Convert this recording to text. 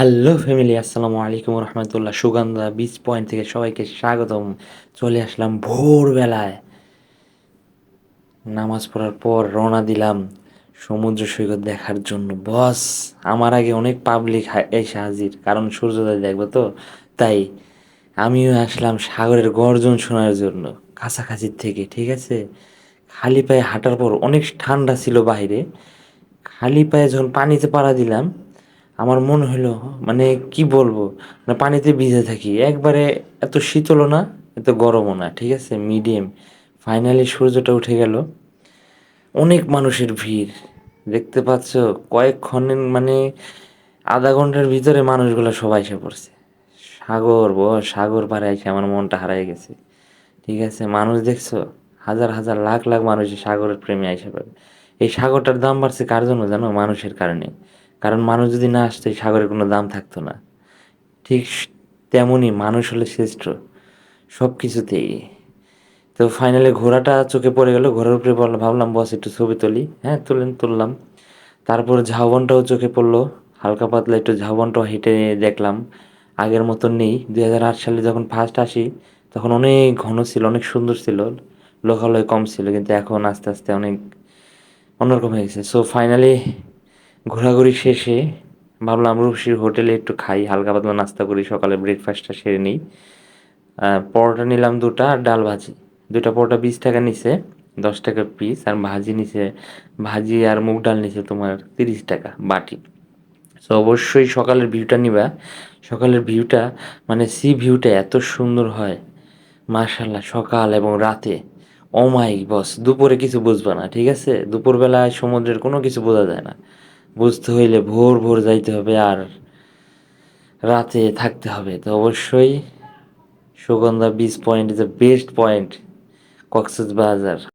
Hello family আসসালামু আলাইকুম রহমতুল্লাহ। Sugandha beach point থেকে সবাইকে স্বাগতম। চলে আসলাম ভোরবেলায়। নামাজ পড়ার পর রওনা দিলাম সমুদ্র সৈকত দেখার জন্য। বস, আমার আগে অনেক পাবলিক এসে হাজির, কারণ সূর্যোদয় দেখব তো। তাই আমিও আসলাম সাগরের গর্জন শোনার জন্য কাছাকাছির থেকে, ঠিক আছে? খালি পায়ে হাঁটার পর অনেক ঠান্ডা ছিল বাইরে। খালি পায়ে যখন পানিতে পাড়া দিলাম আমার মনে হলো মানে কি বলব? মানে পানিতে ভিজে থাকি। একবারে এত শীতলও না, এত গরমও না, ঠিক আছে? মিডিয়াম। ফাইনালি সূর্যটা উঠে গেল। অনেক মানুষের ভিড়। দেখতে পাচ্ছ কয়েকক্ষণের মানে আধা ঘণ্টার ভিতরে মানুষগুলো সবাই এসে পড়ছে। সাগর, ব, সাগর পাড়ে এসে আমার মনটা হারাই গেছে। ঠিক আছে? মানুষ দেখছ? হাজার হাজার, লাখ লাখ মানুষ সাগরের প্রেমে আইসা পাবে এই সাগরটার দাম বাড়ছে কার জন্য জানো? মানুষের কারণে। কারণ মানুষ যদি না আসতো সাগরের কোনো দাম থাকতো না। ঠিক তেমনই মানুষ হলে শ্রেষ্ঠ সব কিছুতেই তো ফাইনালি ঘোড়াটা চোখে পড়ে গেল, ঘোড়ার উপরে বললাম ভাবলাম, বস, একটু ছবি তুলি। হ্যাঁ তুলেন, তুললাম। তারপর ঝাউবনটাও চোখে পড়ল, হালকা পাতলা একটু ঝাউবনটাও হেঁটে দেখলাম। আগের মতন নেই। দুই হাজার আট সালে যখন ফার্স্ট আসি, তখন অনেক ঘন ছিল, অনেক সুন্দর ছিল। লোকালয় কম ছিল, কিন্তু এখন আস্তে আস্তে অনেক অন্যরকম হয়ে গেছে। সো ফাইনালি ঘোরাঘুরি শেষে ভাবলাম রূপসীর হোটেলে একটু খাই, হালকা পাতলা নাস্তা করি, সকালে ব্রেকফাস্টটা সেরে নিই। পরোটা নিলাম দুটা আর ডাল ভাজি। দুটা পরোটা বিশ টাকা নিছে, দশ টাকা পিস আর ভাজি নিছে, ভাজি আর মুগ ডাল নিছে তোমার তিরিশ টাকা বাটি। সো অবশ্যই সকালের ভিউটা নিবা। সকালের ভিউটা মানে সি ভিউটা এত সুন্দর হয়। মার্শাল্লাহ সকাল এবং রাতে। ও মাই বস দুপুরে কিছু বুঝবা না, ঠিক আছে? দুপুরবেলায় সমুদ্রের কোনো কিছু বোঝা যায় না। বুঝতে হইলে ভোর ভোর যাইতে হবে আর রাতে থাকতে হবে। তো অবশ্যই Sugandha beach point is the best point Cox's Bazar